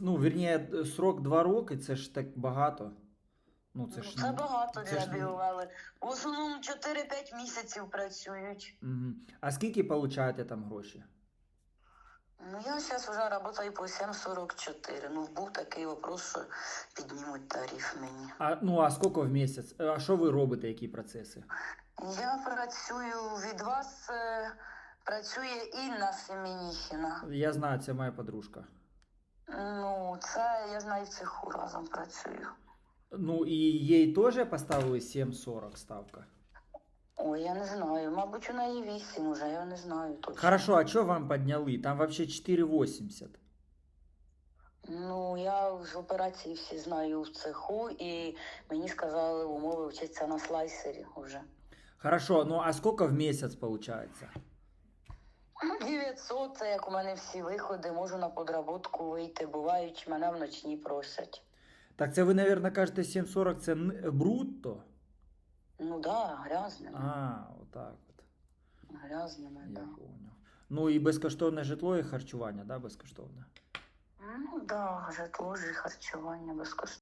Ну, вірніше, срок 2 роки, це ж так багато. Ну, це Ну, ж це багато це для ж В основному 4-5 місяців працюють. Мгм. А скільки получаєте там гроші? Ну, я зараз вже працюю по 7,44. Ну, був такий вопрос, що піднімуть тариф мені. А, ну, а скільки в місяць? А що ви робите, які процеси? Я працюю від вас, е, працює Інна Семеніхіна. Я знаю, це моя подружка. Ну, це я знаю в цеху разом працюю. Ну, і їй теж поставили 7,40 ставка. Ой, я не знаю. Мабуть, у неї 8 уже, я не знаю точно. Хорошо, а що вам підняли? Там вообще 4,80. Ну, я з операції всі знаю в цеху, і мені сказали умови вчитися на слайсері вже. Хорошо, ну а скільки в місяць получається? Ну, 900, це як у мене всі виходи, можу на подработку вийти. Бувають, мене вночні просять. Так це ви, мабуть, кажете 7,40 це брутто? Ну да, грязними. А, отак от. Грязними, Я да. понял. Ну і безкоштовне житло і харчування, да, безкоштовне? Ну да, житло і харчування безкоштовне.